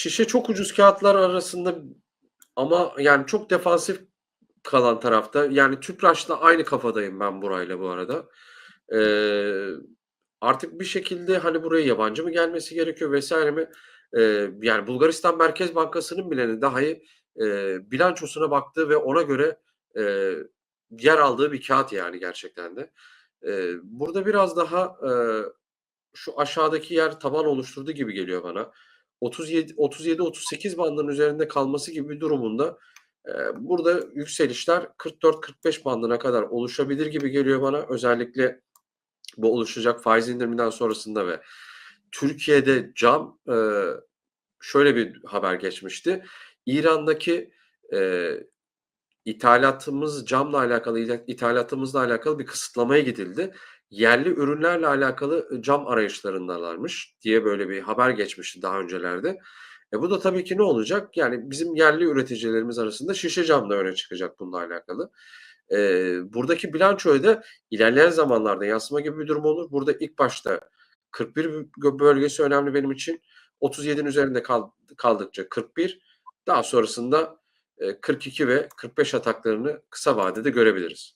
Şişe çok ucuz kağıtlar arasında ama yani çok defansif kalan tarafta. Yani Tüpraş'la aynı kafadayım ben burayla bu arada. Eee, artık bir şekilde, hani, buraya yabancı mı gelmesi gerekiyor vs. mi? Eee, yani Bulgaristan Merkez Bankası'nın bile dahi, eee, bilançosuna baktığı ve ona göre, eee, yer aldığı bir kâğıt yani gerçekten de. Eee, burada biraz daha, eee, şu aşağıdaki yer taban oluşturdu gibi geliyor bana. 37 37-38 bandının üzerinde kalması gibi bir durumunda, eee, burada yükselişler 44-45 bandına kadar oluşabilir gibi geliyor bana. Özellikle bu oluşacak faiz indiriminden sonrasında ve Türkiye'de cam, eee, şöyle bir haber geçmişti. İran'daki, eee, ithalatımız camla alakalı, ithalatımızla alakalı bir kısıtlamaya gidildi. Yerli ürünlerle alakalı, ııı, cam arayışlarındalarmış diye böyle bir haber geçmişti daha öncelerde. E, bu da tabii ki ne olacak? Yani bizim yerli üreticilerimiz arasında şişe cam da öne çıkacak bununla alakalı. Eee, buradaki bilançoya da ilerleyen zamanlarda yansıma gibi bir durum olur. Burada ilk başta 41 bö bölgesi önemli benim için. 37'nin üzerinde kal kaldıkça 41 daha sonrasında, 42 ve 45 ataklarını kısa vadede görebiliriz.